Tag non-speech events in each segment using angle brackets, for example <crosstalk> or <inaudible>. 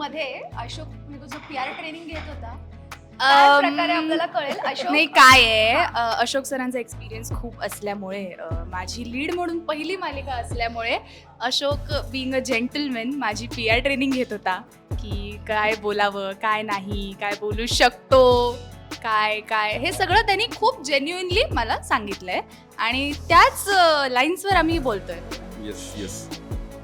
मध्ये अशोक मी तुझं P R training घेत होता काय अम, प्रकारे आपल्याला कळेल? अशोक? नाही काय आहे? अ, अशोक सरांचा एक्सपिरियन्स खूप असल्यामुळे अ, माझी लीड म्हणून पहिली मालिका असल्यामुळे अशोक बिंग अ जेंटलमॅन माझी पी आर ट्रेनिंग घेत होता की काय बोलावं काय नाही काय बोलू शकतो काय काय? हे सगळं त्यांनी खूप जेन्युइनली मला सांगितलंय. आणि त्याच लाईन्सवर आम्ही बोलतोय. येस येस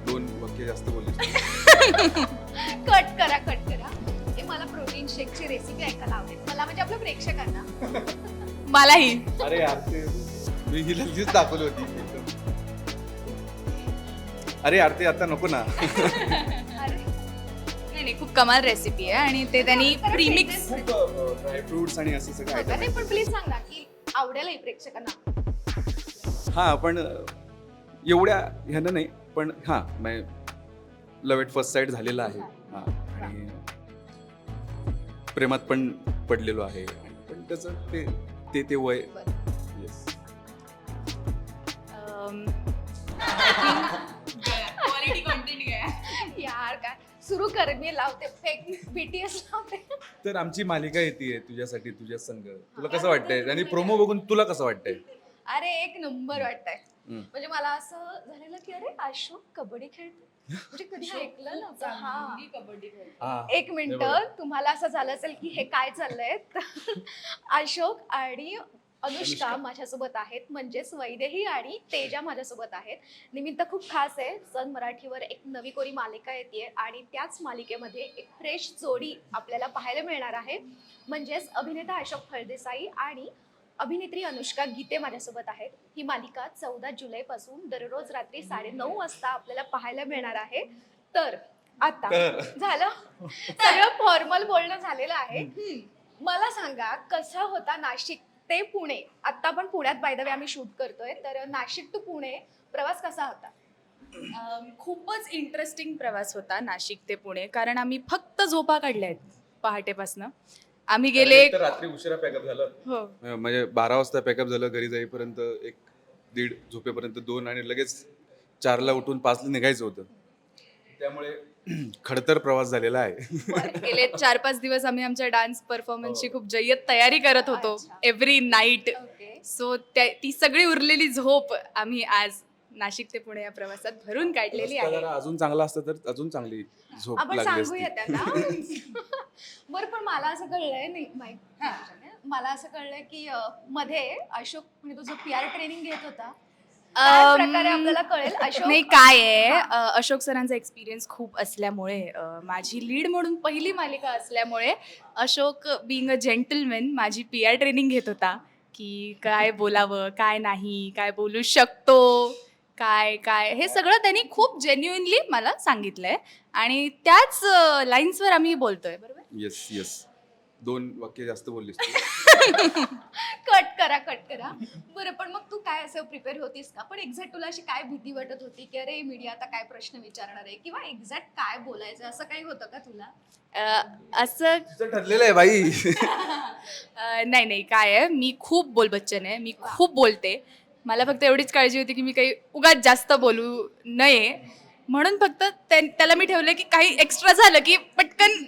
दोन वाक्य जास्त बोलले. <laughs> कट करा कट करा. हे मला प्रोटीन शेकची रेसिपी ऐकायला आवडेल. मला म्हणजे आपल्या प्रेक्षकांना. मलाही. अरे यार ते मी तीच दाखवली होती. एकदम. अरे यार ते आता नको ना. अरे. नाही नाही खूप कमाल रेसिपी आहे आणि ते त्यांनी प्रीमिक्स खूप ड्रायफ्रुट्स आणि असं सगळं हो item नाही पण. प्लीज सांगा की आवडेल प्रेक्षकांना. हा पण अं, एवढ्या ह्यानं नाही पण हा लव एट फर्स्ट साईड झालेला आहे. हा. आणि प्रेमात पण पडलेलो आहे. पण त्याचं ते ते ते वय. येस क्वालिटी कंटेंट यार काय? सुरू कर मी लावते. फेक बीटीएस लावते. तर आमची मालिका येते तुझ्यासाठी तुझ्या संघ तुला कसं वाटतंय? आणि प्रोमो बघून तुला कसं वाटतंय? अरे एक नंबर वाटतंय. म्हणजे मला असं झालेलं की अरे अशोक कबड्डी खेळतो म्हणजे कधी ऐकलं नव्हतं. हा. हा. एक मिनिट. बघा. तुम्हाला असं झालं असेल की हे काय चाललंय? तर <laughs> अशोक आणि अनुष्का अनुष्का. माझ्यासोबत आहेत. म्हणजेच वैदेही आणि तेजा माझ्यासोबत आहेत. निमित्त खूप खास आहे. सन मराठीवर एक नवी कोरी मालिका येते आणि त्याच मालिकेमध्ये एक फ्रेश जोडी आपल्याला पाहायला मिळणार आहे. म्हणजेच अभिनेता अशोक फळदेसाई आणि अभिनेत्री अनुष्का गीते माझ्यासोबत आहेत. ही मालिका चौदा जुलैपासून दररोज रात्री साडेनऊ वाजता आपल्याला पाहायला मिळणार आहे. तर आता तर. झालं? सगळं फॉर्मल बोलणं झालेलं आहे. मला सांगा कसा होता नाशिक ते पुणे? आता आपण पुण्यात बाय द वे आम्ही शूट करतोय. तर नाशिक टू पुणे प्रवास कसा होता? अम, खूपच इंटरेस्टिंग प्रवास होता नाशिक ते पुणे. कारण आम्ही फक्त झोपा काढल्या आहेत पहाटेपासनं. आम्ही गेले तर रात्री उशिरा पॅकअप झालं. हो. अं, म्हणजे बारा वाजता पॅकअप झालं घरी जाईपर्यंत एक दीड झोपेपर्यंत दोन आणि लगेच चारला उठून पाचला निघायचं होतं. त्यामुळे <clears throat> खडतर प्रवास झालेला आहे. गेले चार पाच दिवस आम्ही आमच्या डान्स परफॉर्मन्सची खूप जय्यत तयारी करत होतो अच्छा. एव्हरी नाईट ओके सो त्या ती सगळी उरलेली झोप आम्ही आज नाशिक ते पुणे या प्रवासात भरून काढलेली रस्ता आहे. जरा अजून चांगला असतं तर अजून चांगली झोप आपण लागली सांगूया असती. त्यांना <laughs> बरं पण मला असं कळलंय नाही माहीत मला असं कळलंय की अं, मध्ये अशोक म्हणजे तुझं पी आर ट्रेनिंग घेत होता काय अम, प्रकारे आपल्याला कळेल? अशोक? नाही काय आहे? अ, अशोक सरांचा एक्सपिरियन्स खूप असल्यामुळे अ, माझी लीड म्हणून पहिली मालिका असल्यामुळे अशोक बिंग अ जेंटलमॅन माझी पी आर ट्रेनिंग घेत होता की काय बोलावं काय नाही काय बोलू शकतो. काय काय हे सगळं त्यांनी खूप जेन्युइनली मला सांगितलंय. आणि त्याच लाईन्सवर आम्ही बोलतोय बरोबर? येस येस दोन वाक्य जास्त बोललीस तू. <laughs> कट करा कट करा. बरं पण मग तू काय असं प्रिपेअर होतीस का? पण एक्झॅक्ट तुला अशी काय भीती वाटत होती की अरे मीडिया आता काय प्रश्न विचारणार आहे? किंवा एक्झॅक्ट काय बोलायचं? असं काही होतं का तुला? अ, असं तुझं ठरलेलं आहे बाई. <laughs> अ, नाही नाही काय आहे? मी खूप बोलबच्चन आहे. मी खूप बोलते. मला फक्त एवढीच काळजी होती की मी काही उगाच जास्त बोलू नये. म्हणून फक्त त्या- त्याला मी ठेवलं की काही एक्स्ट्रा झालं की पटकन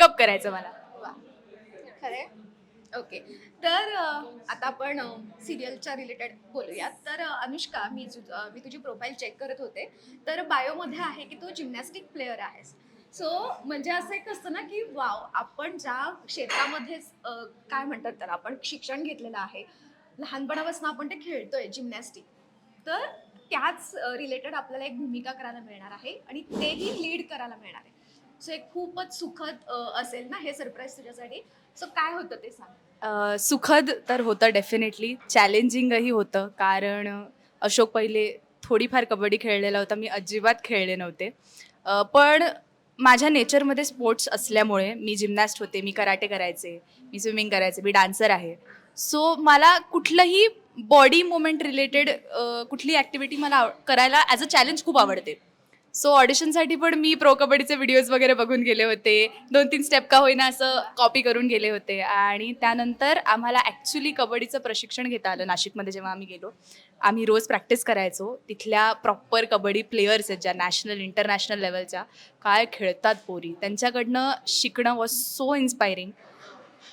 गप करायचं मला. खरे ओके. तर आता आपण सिरियलच्या रिलेटेड बोलूया तर अनुष्का मी मी तुझी प्रोफाईल चेक करत होते. तर बायोमध्ये आहे की तू जिम्नॅस्टिक प्लेअर आहेस. सो म्हणजे असं एक असतं ना की वाव आपण ज्या क्षेत्रामध्ये काय म्हणतात त्याला आपण शिक्षण घेतलेलं आहे लहानपणापासून आपण ते खेळतोय जिमनॅस्टिक तर त्याच रिलेटेड आपल्याला एक भूमिका करायला मिळणार आहे आणि तेही लीड करायला मिळणार आहे. सो एक खूपच सुखद असेल ना हे सरप्राईज तुझ्यासाठी. सो काय होतं ते सांग. सुखद तर होतं डेफिनेटली चॅलेंजिंगही होतं. कारण अशोक पहिले थोडीफार कबड्डी खेळलेला होता. मी अजिबात खेळले नव्हते. पण माझ्या नेचरमध्ये स्पोर्ट्स असल्यामुळे मी जिमनॅस्ट होते. मी कराटे करायचे. मी स्विमिंग करायचे. मी डान्सर आहे. सो मला कुठलंही बॉडी मुवमेंट रिलेटेड कुठली ॲक्टिव्हिटी मला करायला ॲज अ चॅलेंज खूप आवडते. सो ऑडिशनसाठी पण मी प्रो कबड्डीचे व्हिडिओज वगैरे बघून गेले होते. दोन तीन स्टेप का होईना असं कॉपी करून गेले होते. आणि त्यानंतर आम्हाला ॲक्च्युली कबड्डीचं प्रशिक्षण घेता आलं नाशिकमध्ये जेव्हा आम्ही गेलो. आम्ही रोज प्रॅक्टिस करायचो. तिथल्या प्रॉपर कबड्डी प्लेयर्स आहेत ज्या नॅशनल इंटरनॅशनल लेवलच्या काय खेळतात पोरी. त्यांच्याकडनं शिकणं वॉज सो इन्स्पायरिंग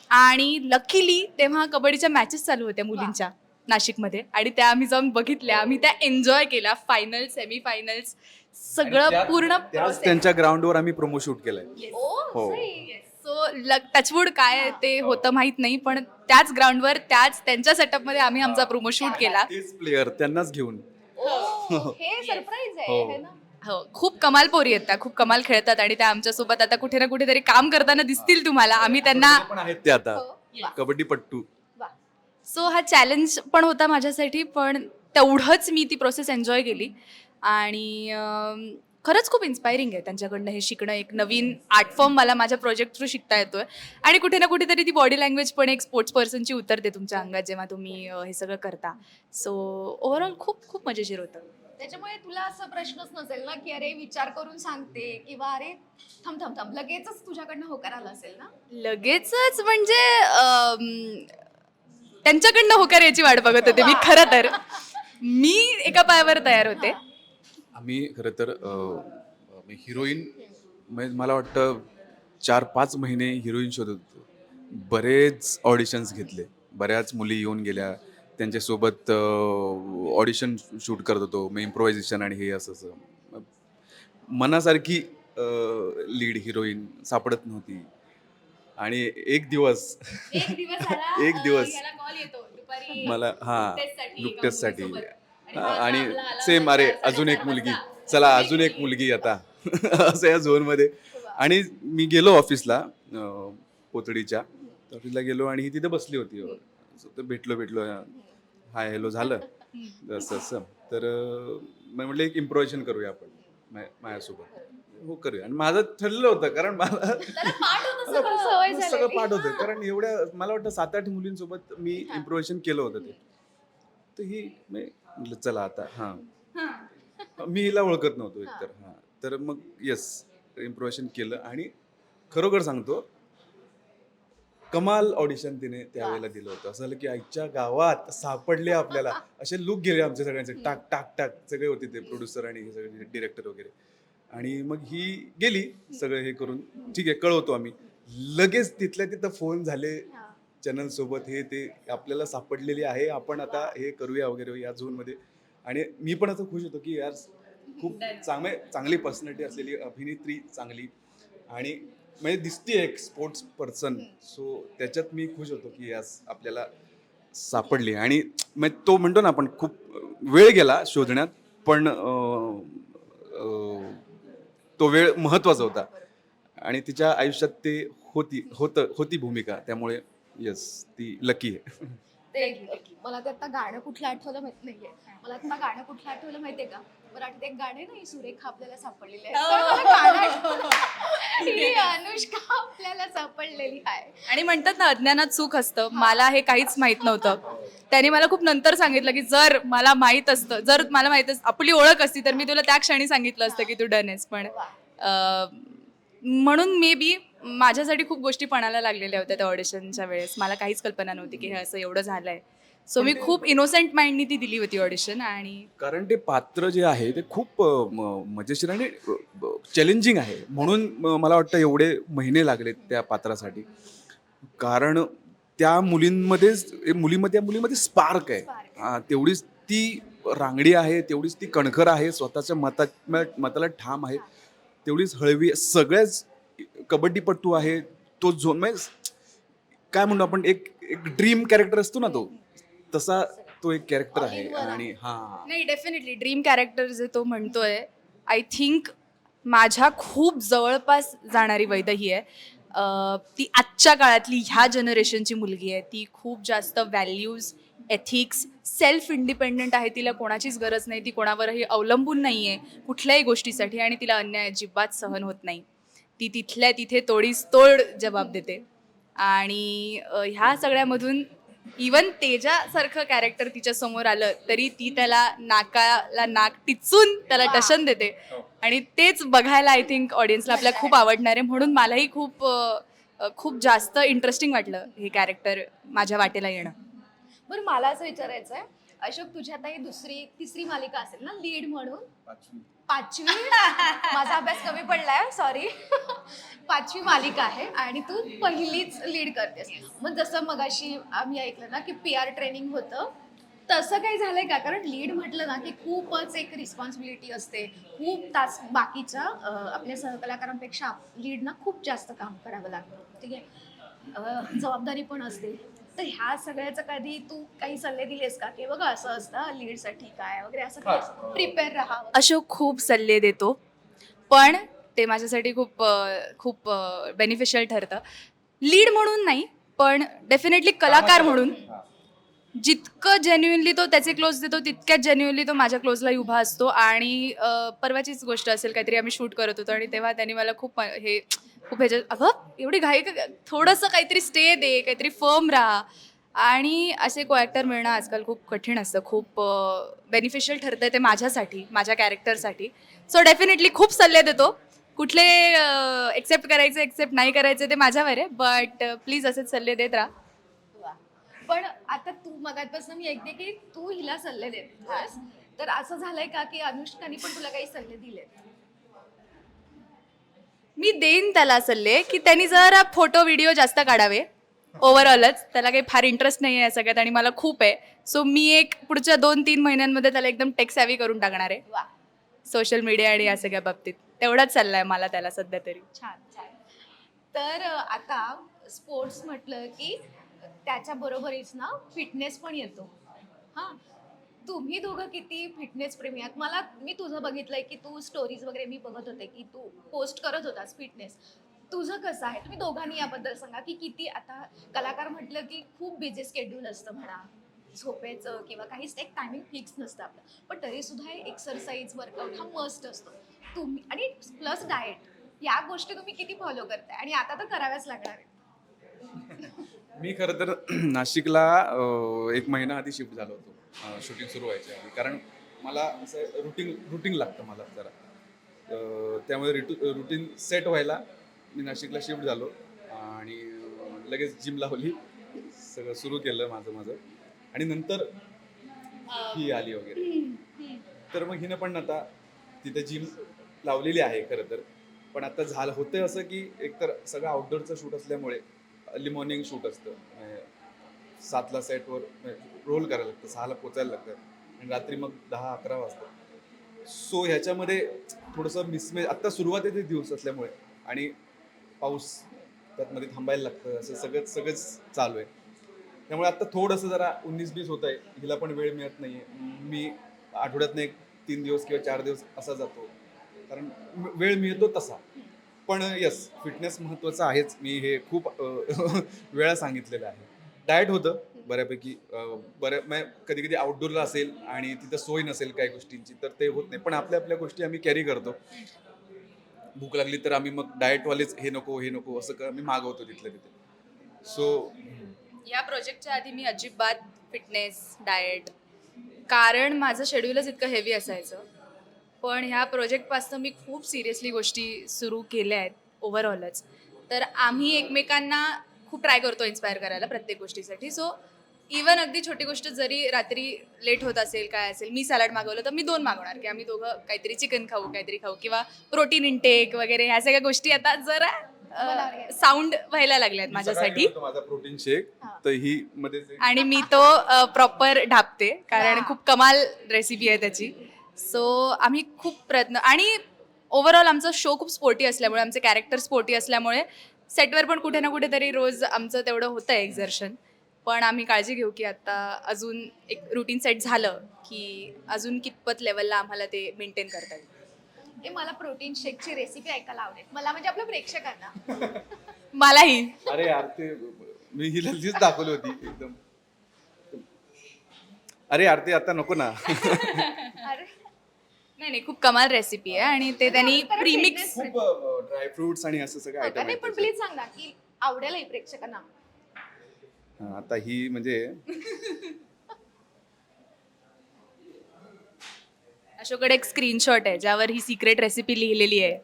आणि लकीली तेव्हा कबड्डीच्या मॅचेस चालू होत्या मुलींच्या नाशिकमध्ये. आणि त्या आम्ही जाऊन बघितल्या. आम्ही त्या एन्जॉय केल्या. फायनल सेमी फायनल्स सगळं पूर्ण त्याच त्यांच्या ग्राउंडवर आम्ही प्रोमो शूट केलंय. हो. सो टचवूड काय ते होतं माहीत नाही पण त्याच ग्राउंडवर त्याच त्यांच्या सेटअपमध्ये आम्ही आमचा प्रोमो शूट केला. तेच प्लेअर त्यांनाच घेऊन. ओ, <laughs> हे. सरप्राईज आहे हो. है ना? हो खूप कमाल पोरी आहेत त्या खूप कमाल खेळतात आणि त्या आमच्यासोबत आता कुठे ना कुठेतरी काम करताना दिसतील तुम्हाला. आम्ही त्यांना पण आहेत ते आता. हो. कबड्डी पट्टू. सो हा चॅलेंज पण होता माझ्यासाठी पण तेवढंच मी ती प्रोसेस एन्जॉय केली. आणि खरंच खूप इन्स्पायरिंग आहे त्यांच्याकडनं हे शिकणं. एक नवीन आर्ट फॉर्म मला माझ्या प्रोजेक्ट थ्रू शिकता येतोय. आणि कुठे ना कुठेतरी ती बॉडी लँग्वेज पण एक स्पोर्ट्स पर्सनची उतरते तुमच्या अंगात जेव्हा तुम्ही हे सगळं करता. सो ओव्हरऑल खूप खूप मजेशीर होतं. त्याच्यामुळे तुला असा प्रश्नच नसेल ना की अरे विचार करून सांगते किंवा अरे थांब थांब थांब लगेचच तुझ्याकडनं होकार आला असेल ना? लगेचच म्हणजे त्यांच्याकडनं होकार याची वाट बघत होते मी खरं तर. मी एका पायावर तयार होते. आम्ही खरं तर हिरोईन मला वाटतं चार पाच महिने हिरोईन शोधत होतो. बरेच ऑडिशन्स घेतले. बऱ्याच मुली येऊन गेल्या. त्यांच्यासोबत ऑडिशन शूट करत होतो मग इम्प्रोव्हायझेशन आणि हे असं असं. मनासारखी लीड हिरोईन सापडत नव्हती. आणि एक दिवस एक दिवस <laughs> मला हा मुलीसोबत. आणि सेम अरे अजून एक. मुलगी. चला अजून एक मुलगी. आता. <laughs> असं या झोनमध्ये आणि मी गेलो ऑफिसला पोतडीच्या. ऑफिसला गेलो आणि ही तिथे बसली होती. भेटलो भेटलो. हाय हॅलो झालं. असं असं. तर अं, मी म्हटलं एक इम्प्रोव्हेशन करूया आपण. माझ्यासोबत. हो करूया. आणि माझं ठरलेलं होतं कारण मला सगळं. पाठ होतं. कारण एवढ्या मला वाटतं सात आठ मुलींसोबत मी इम्प्रोव्हेशन केलं होतं ते. तर ही मी म्हटलं चला आता हां. मी हिला ओळखत नव्हतो एकतर हां. तर मग येस इम्प्रोव्हेशन केलं. आणि खरोखर सांगतो कमाल ऑडिशन तिने त्यावेळेला दिलं होतं. असं झालं की आईच्या गावात सापडले आपल्याला. <laughs> असे लुक गेले आमचे सगळ्यांचे. टाक टाक टाक सगळे होते ते प्रोड्युसर आणि हे सगळे डिरेक्टर वगैरे. आणि मग ही गेली सगळं हे करून. ठीक आहे कळवतो आम्ही. लगेच तिथल्या तिथं फोन झाले. चॅनल सोबत. हे ते आपल्याला सापडलेली आहे. आपण आता हे करूया वगैरे या झोनमध्ये आणि मी पण असं खुश होतो की यार खूप चांगले चांगली पर्सनॅलिटी असलेली अभिनेत्री चांगली. आणि म्हणजे दिसते एक स्पोर्ट्स पर्सन सो त्याच्यात मी खुश होतो की यास आपल्याला सापडली. आणि मग तो म्हणतो ना आपण खूप वेळ गेला शोधण्यात पण तो वेळ महत्त्वाचा होता. आणि तिच्या आयुष्यात ते होती होतं होती भूमिका. त्यामुळे येस ती लकी आहे. ते मला ते आता गाणं कुठलं आठवलं माहीत नाहीये. मला आता गाणं कुठलं आठवलं माहितीये का? मराठीत एक गाणं आहे ना ही सुरेखा आपल्याला सापडलेली आहे. <laughs> ही <laughs> अनुष्का आपल्याला सापडलेली आहे. आणि म्हणतात ना अज्ञानात सुख असतं. मला हे काहीच माहीत नव्हतं. त्याने मला खूप नंतर सांगितलं की जर मला माहीत असतं जर मला माहीत असतं आपली ओळख असती तर मी तुला त्या क्षणी सांगितलं असतं की तू डन आहेस पण अं, म्हणून मे बी माझ्यासाठी खूप गोष्टी पणाला लागलेल्या होत्या त्या ऑडिशनच्या वेळेस. मला काहीच कल्पना नव्हती की हे असं एवढं झालंय. सो मी खूप इनोसेंट माइंडनी ती दिली होती ऑडिशन आणि कारण ते पात्र जे आहे ते खूप म- मजेशीर आणि चॅलेंजिंग आहे. म्हणून म- मला वाटतं एवढे महिने लागले त्या पात्रासाठी. कारण त्या मुलींमध्येच ए, मुलीमध्ये त्या मुलीमध्ये स्पार्क आहे. हा, तेवढीच ती रांगडी आहे तेवढीच ती कणखर आहे स्वतःच्या मता मताला ठाम आहे. तेवढीच हळवी सगळ्याच कबड्डीपट्टू आहे. तो झोन म्हणजे काय म्हणतो आपण एक एक ड्रीम कॅरेक्टर असतो ना तो. तसा तो एक कॅरेक्टर आहे आणि हा. नाही डेफिनेटली ड्रीम कॅरेक्टर जे तो म्हणतोय आय थिंक माझ्या खूप जवळपास जाणारी वैद ही आहे. अं, ती आजच्या काळातली ह्या जनरेशनची मुलगी आहे. ती खूप जास्त व्हॅल्यूज एथिक्स सेल्फ इंडिपेंडंट आहे. तिला कोणाचीच गरज नाही. ती कोणावरही अवलंबून नाही आहे कुठल्याही गोष्टीसाठी आणि तिला अन्याय अजिबात सहन होत नाही. ती तिथल्या तिथे तोडीस तोड जबाब देते. आणि अ, ह्या सगळ्यामधून इवन तेजासारखं कॅरेक्टर तिच्या समोर आलं तरी ती त्याला नाकाला नाक टिचून त्याला. टशन देते. आणि तेच बघायला आय थिंक ऑडियन्सला आपल्या खूप आवडणार आहे. म्हणून मलाही खूप अ, खूप जास्त इंटरेस्टिंग वाटलं हे कॅरेक्टर माझ्या वाटेला येणं. बरं मला असं विचारायचं आहे अशोक तुझी आता ही दुसरी तिसरी मालिका असेल ना लीड म्हणून? पाचवी माझा अभ्यास कमी पडलाय सॉरी पाचवी मालिका आहे आणि तू पहिलीच लीड करतेस. मग जसं मगाशी आम्ही ऐकलं ना की पी आर ट्रेनिंग होतं तसं काही झालंय का? कारण लीड म्हटलं ना की खूपच एक रिस्पॉन्सिबिलिटी असते. खूप तास बाकीच्या आपल्या सहकलाकारांपेक्षा लीडना खूप जास्त काम करावं लागतं. ठीक आहे? जबाबदारी पण असते. तर ह्या सगळ्याचं कधी तू काही सल्ले दिलेस का? की बघा असं असतं लीडसाठी काय वगैरे असं प्रिपेअर राहावं अशोक खूप सल्ले देतो. पण ते माझ्यासाठी खूप खूप बेनिफिशियल ठरतं. लीड म्हणून नाही पण डेफिनेटली कलाकार म्हणून. जितकं जेन्युनली तो त्याचे क्लोज देतो तितक्याच जेन्युनली तो माझ्या क्लोजलाही उभा असतो. आणि परवाचीच गोष्ट असेल काहीतरी आम्ही शूट करत होतो आणि तेव्हा त्यांनी मला खूप हे खूप ह्याच्यात अगं एवढी घाई का थोडंसं काहीतरी स्टे दे काहीतरी फर्म राहा. आणि असे को ॲक्टर मिळणं आजकाल खूप कठीण असतं खूप बेनिफिशियल ठरतं आहे ते माझ्यासाठी माझ्या कॅरेक्टरसाठी सो डेफिनेटली खूप सल्ले देतो. कुठले एक्सेप्ट करायचे एक्सेप्ट नाही करायचे ते माझ्यावर आहे बट प्लीज असेच सल्ले देत राहा. वा. पण आता तू मगातपासून मी ऐकते की तू हिला सल्ले देत तर असं झालंय का की अनुष्काने पण तुला काही सल्ले दिलेत? मी देईन त्याला सल्ले की त्यांनी जरा फोटो व्हिडिओ जास्त काढावे. ओव्हरऑलच त्याला काही फार इंटरेस्ट नाही आहे सगळ्यात आणि मला खूप आहे. सो मी एक पुढच्या दोन तीन महिन्यांमध्ये त्याला एकदम टेक सॅवी करून टाकणार आहे. वा. सोशल मीडिया आणि या सगळ्या बाबतीत. तेवढाच चाललाय मला त्याला सध्या तरी. छान छान. तर आता स्पोर्ट्स म्हटलं की त्याच्या बरोबरीच ना फिटनेस पण येतो. हां. तुम्ही दोघं किती फिटनेस प्रेमी आहात? मला मी तुझं बघितलंय की तू स्टोरीज वगैरे मी बघत होते की तू पोस्ट करत होतास फिटनेस तुझं कसं आहे? तुम्ही दोघांनी याबद्दल सांगा की किती आता कलाकार म्हटलं की खूप बिझी स्केड्यूल असतं म्हणा झोपेचं किंवा काहीच एक टायमिंग फिक्स नसतं आपलं. पण तरी सुद्धा एक्सरसाइज वर्कआउट हा मस्ट असतो. तुम्ही आणि प्लस डाएट या गोष्टी तुम्ही किती फॉलो करताय? आणि आता तर कराव्याच लागणार आहे मी खरं तर <clears throat> नाशिकला एक महिना आधी शिफ्ट झालो होतो. शूटिंग सुरू व्हायच्या आधी. कारण मला असं रुटीन रुटीन लागतं मला जरा. त्यामुळे रिटू रुटीन सेट व्हायला मी नाशिकला शिफ्ट झालो. आणि लगेच जिम लावली सगळं सुरू केलं माझं माझं. आणि नंतर ही आली वगैरे. तर मग हिनं पण आता तिथे जिम लावलेली आहे खरं तर. पण आता झालं होतं असं की एकतर सगळं आउटडोरचं शूट असल्यामुळे अर्ली मॉर्निंग शूट असतं. म्हणजे सातला सेटवर रोल म्हणजे करायला लागतं सहाला पोचायला लागतं. आणि रात्री मग दहा अकरा वाजता. सो ह्याच्यामध्ये थोडंसं मिसमे आत्ता सुरुवातीचे दिवस असल्यामुळे. आणि पाऊस त्यातमध्ये थांबायला लागतं असं सगळंच सगळंच चालू आहे. त्यामुळे आत्ता थोडंसं जरा उन्नीस बीस होत आहे. हिला पण वेळ मिळत नाही आहे मी आठवड्यातनं एक तीन दिवस किंवा चार दिवस असा जातो. कारण वेळ मिळतो तसा. पण यस फिटनेस महत्त्वाचं आहेच. मी हे खूप <laughs> वेळा सांगितलेलं आहे. डाएट होतं बऱ्यापैकी बऱ्या कधी कधी आउटडोअरला असेल आणि तिथं सोय नसेल काही गोष्टींची तर ते होत नाही. पण आपल्या आपल्या गोष्टी आम्ही कॅरी करतो. भूक लागली तर आम्ही मग डाएटवालेच हे नको हे नको असं मी आम्ही मागवतो तिथल्या तिथे. सो या प्रोजेक्टच्या आधी मी अजिबात फिटनेस डाएट कारण माझं शेड्यूलच इतकं हेवी असायचं. पण ह्या प्रोजेक्टपासून मी खूप सिरियसली गोष्टी सुरू केल्या आहेत ओव्हरऑलच तर आम्ही एकमेकांना खूप ट्राय करतो इन्स्पायर करायला प्रत्येक गोष्टीसाठी सो इवन अगदी छोटी गोष्ट जरी रात्री लेट होत असेल काय असेल मी सॅलड मागवलं तर मी दोन मागवणार की आम्ही दोघं काहीतरी चिकन खाऊ काहीतरी खाऊ किंवा प्रोटीन इनटेक वगैरे ह्या सगळ्या गोष्टी आता जरा. साऊंड व्हायला लागल्यात माझ्यासाठी माझा प्रोटीन शेक हा. तर ही मध्ये आणि मी तो प्रॉपर ढापते कारण. खूप कमाल रेसिपी आहे त्याची सो आम्ही खूप प्रयत्न आणि ओव्हरऑल आमचा शो खूप स्पोर्टी असल्यामुळे आमचे कॅरेक्टर स्पोर्टी असल्यामुळे सेटवर पण कुठे ना कुठेतरी रोज आमचं तेवढं होतं एक्झर्शन पण आम्ही काळजी घेऊ की आता अजून एक रुटीन सेट झालं की अजून कितपत लेवलला आम्हाला ते मेंटेन करता येईल. हे मला प्रोटीन शेकची रेसिपी ऐकायला आवडेल. मला म्हणजे आपल्या प्रेक्षकांना. <laughs> मलाही. अरे यार ते मी हिला तीच दाखवली होती एकदम. अरे यार ते आता नको ना. <laughs> अरे. नाही नाही खूप कमाल रेसिपी आहे आणि ते त्यांनी प्रीमिक्स fitness- खूप ड्रायफ्रुट्स आणि असं सगळं? आयटम नाही पण प्लीज सांग ना की आवडेल प्रेक्षकांना. आता ही म्हणजे <laughs> अशोककडे एक स्क्रीनशॉट आहे ज्यावर ही सिक्रेट रेसिपी लिहिलेली आहे.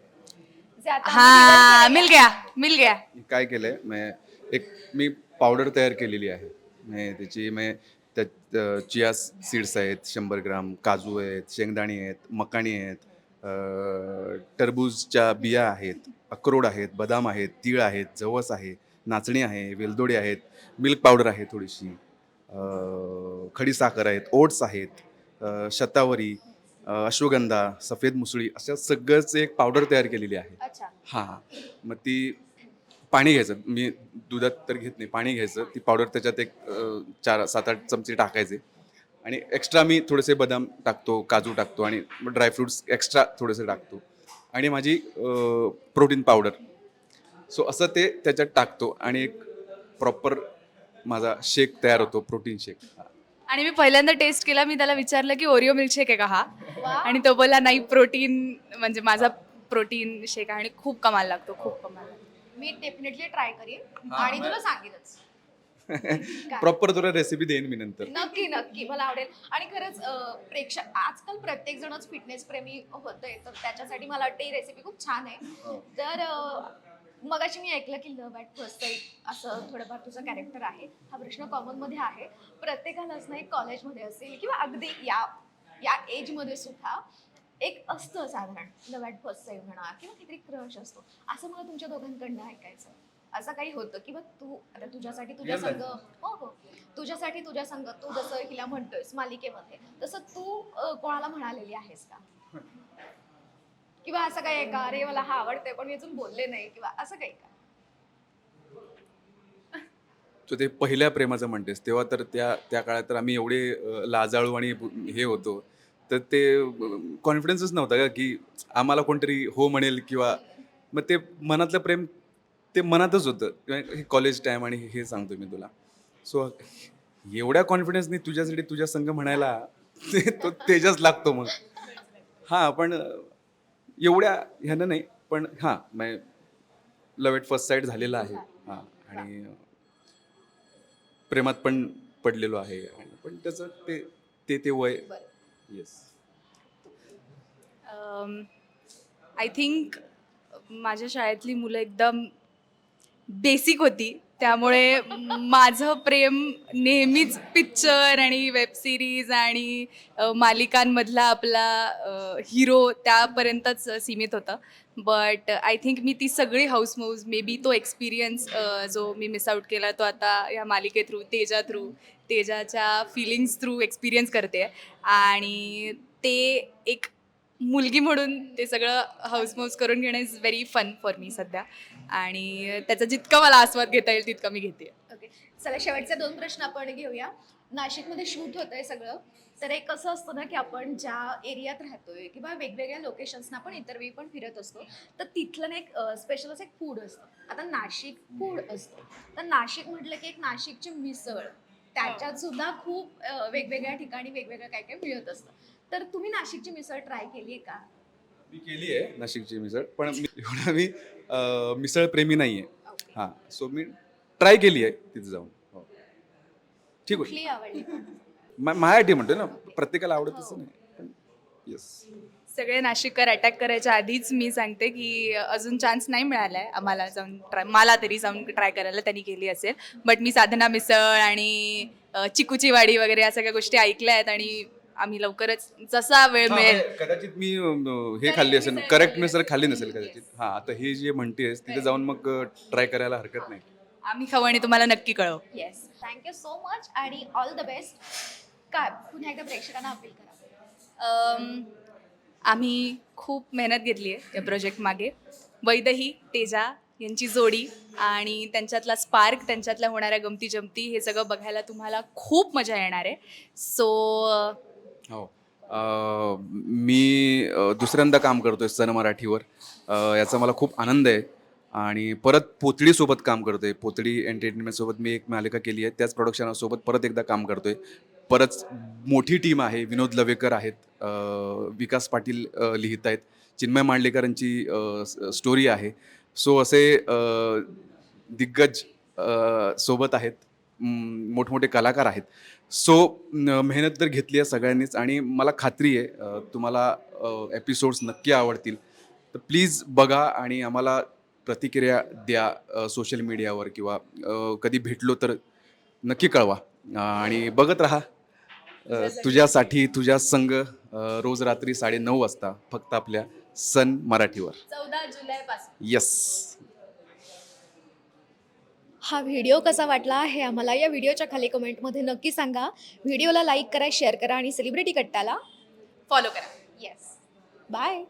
जे आता हा मिल गया मिल गया. काय केलंय मैं एक मी पावडर तयार केलेली आहे. मैं त्याची मैं त्यात चिया सीड्स आहेत शंभर ग्राम काजू आहेत शेंगदाणे आहेत मकाणी आहेत टरबूजच्या बिया आहेत अक्रोड आहेत बदाम आहेत तीळ आहेत जवस आहे नाचणी आहे वेलदोडे आहेत मिल्क पावडर आहे थोडीशी खडीसाखर आहेत ओट्स आहेत शतावरी अश्वगंधा सफेद मुसळी अशा सगळंच एक पावडर तयार केलेली आहे. हां हां मग ती पाणी घ्यायचं. मी दुधात तर घेत नाही पाणी घ्यायचं. ती पावडर त्याच्यात एक चार सात आठ चमचे टाकायचे. आणि एक्स्ट्रा मी थोडेसे बदाम टाकतो काजू टाकतो आणि ड्रायफ्रुट्स एक्स्ट्रा थोडेसे टाकतो. आणि माझी प्रोटीन पावडर सो असं ते त्याच्यात टाकतो आणि एक प्रॉपर माझा शेक तयार होतो प्रोटीन शेक आणि मी पहिल्यांदा टेस्ट केला मी त्याला विचारलं की ओरिओ मिल्कशेक आहे का हा. आणि तो बोला नाही प्रोटीन म्हणजे माझा प्रोटीन शेक आहे. आणि खूप कमाल लागतो खूप कमाल लागतो. मी डेफिनेटली ट्राय करीन. हा, आणि मग- तुला सांगेनच? <laughs> प्रॉपर तुला रेसिपी देईन मी नंतर. नक्की नक्की. मला आवडेल. आणि खरंच अं, प्रेक्षक आजकाल प्रत्येक जणच फिटनेस प्रेमी होतोय तर त्याच्यासाठी मला वाटतं ही रेसिपी खूप छान आहे. तर अं, मगाशी मी ऐकलं की लव्ह ॲट फर्स्ट साईट असं थोडंफार तुझं कॅरेक्टर आहे. हा प्रश्न कॉमनमध्ये आहे. प्रत्येकालाच नाही कॉलेजमध्ये असेल किंवा अगदी या या एजमध्ये सुद्धा एक असतं साधारण. लव्ह ॲट फर्स्ट साईट म्हणा किंवा काहीतरी क्रश असतो. असं मला तुमच्या दोघांकडनं ऐकायचं असं काही होतं किंवा तू आता तुझ्यासाठी तुझ्या संघ हो हो. तुझ्यासाठी तुझ्या संघ तू जसं हिला म्हणतोयस मालिकेमध्ये तसं तू अं, कोणाला म्हणालेली आहेस का? किंवा असं काही आहे का? अरे मला हा आवडते पण मी अजून बोलले नाही किंवा असं काही का? तो ते पहिल्या प्रेमाचं म्हणतेस. तेव्हा तर त्या त्या काळात तर आम्ही एवढे अ, लाजाळू आणि हे होतो. तर ते कॉन्फिडन्सच नव्हता का की आम्हाला कोणतरी हो म्हणेल किंवा मग ते मनातलं प्रेम ते मनातच होतं. किंवा हे कॉलेज टाईम आणि हे सांगतो मी तुला. सो एवढ्या कॉन्फिडन्सनी तुझ्यासाठी तुझ्या संघ म्हणायला ते तो तेजच लागतो मग. हां पण एवढ्या ह्यानं नाही पण हां मग लव एट फर्स्ट साईड झालेला आहे. हां आणि प्रेमात पण पडलेलो आहे. पण त्याचं ते ते वय. येस आय थिंक माझ्या शाळेतली मुलं एकदम बेसिक होती. त्यामुळे माझं प्रेम नेहमीच पिक्चर आणि वेब सिरीज आणि मालिकांमधला आपला हिरो त्यापर्यंतच सीमित होतं. बट आय थिंक मी ती सगळी हाऊस मूव्ज मे बी तो एक्सपिरियन्स जो मी मिस आउट केला तो आता या मालिके थ्रू तेजा थ्रू तेजाच्या फिलिंग्स थ्रू एक्सपिरियन्स करते. आणि ते एक मुलगी म्हणून ते सगळं हाऊसमौज करून घेणं is very fun for me सध्या. आणि त्याचा जितका मला आस्वाद घेता येईल तितका मी घेते. ओके चला शेवटचे दोन प्रश्न आपण घेऊया. नाशिकमध्ये शूट होत आहे सगळं. तर एक कसं असतं ना की आपण ज्या एरियात राहतोय किंवा वेगवेगळ्या लोकेशन्सना आपण इतर वेळी पण फिरत असतो तर तिथलं ना एक स्पेशल असं एक फूड असतं. आता नाशिक फूड असतं. तर नाशिक म्हटलं की एक नाशिकची मिसळ. त्याच्यात सुद्धा खूप वेगवेगळ्या ठिकाणी वेगवेगळं काय काय मिळत असतं. तर तुम्ही नाशिकची मिसळ ट्राय केली आहे का? मी केली आहे नाशिकची मिसळ पण मी <laughs> एवढा मी अ, मिसळ प्रेमी नाही आहे हां सो मी ट्राय केली आहे तिथे जाऊन हो. ठीक होती कुठली आवडली. मा- माझ्यासाठी म्हणतो ना प्रत्येकाला आवडत असं नाही पण येस सगळे नाशिककर अटॅक करायच्या आधीच मी सांगते की अजून चान्स नाही मिळाला आहे आम्हाला जाऊन ट्राय मला तरी जाऊन ट्राय करायला त्यांनी केली असेल. बट मी साधना मिसळ आणि अ, चिकूची वाडी वगैरे या सगळ्या गोष्टी ऐकल्या आहेत आणि आम्ही लवकरच जसा वेळ मिळेल. कदाचित मी अ, हे खाल्ली असेल करेक्ट मिसळ खाल्ली नसेल कदाचित. हां आता हे जे म्हणतेस तिथे जाऊन मग ट्राय करायला हरकत नाही. आम्ही खाऊ आणि तुम्हाला नक्की कळव. Yes thank you so much आणि ऑल द बेस्ट काय पुन्हा एकदा प्रेक्षकांना अपील करा. अम, आम्ही खूप मेहनत घेतली आहे या प्रोजेक्ट मागे. वैदही तेजा यांची जोडी आणि त्यांच्यातला स्पार्क त्यांच्यातल्या होणाऱ्या गमती जमती हे सगळं बघायला तुम्हाला खूप मजा येणार आहे. सो हो. अ, मी अ, दुसऱ्यांदा काम करतोय सन मराठीवर. अ, याचा मला खूप आनंद आहे. आणि परत पोतडीसोबत काम करतोय. पोतडी एंटरटेनमेंटसोबत मी एक मालिका केली आहे. त्याच प्रोडक्शनासोबत परत एकदा काम करतोय. परत मोठी टीम आहे. विनोद लवेकर आहेत. अ, विकास पाटील अ, लिहित आहेत. चिन्मय मांडलेकरांची स्टोरी आहे. सो असे अ, दिग्गज अ, सोबत आहेत. मोठमोठे कलाकार आहेत. सो मेहनत तर घेतली आहे सगळ्यांनीच आणि मला खात्री आहे तुम्हाला एपिसोड्स नक्की आवडतील. तर प्लीज बघा आणि आम्हाला प्रतिक्रिया द्या सोशल मीडियावर किंवा कधी भेटलो तर नक्की कळवा. आणि बघत राहा तुझ्यासाठी तुझ्या संघ रोज रात्री साडेनऊ वाजता फक्त आपल्या सन मराठीवर. चौदा जुलैपासून. येस हा व्हिडिओ कसा वाटला हे आम्हाला या व्हिडिओच्या खाली कमेंटमध्ये नक्की सांगा. व्हिडिओला लाईक करा शेअर करा आणि सेलिब्रिटी कट्टाला फॉलो करा. Yes bye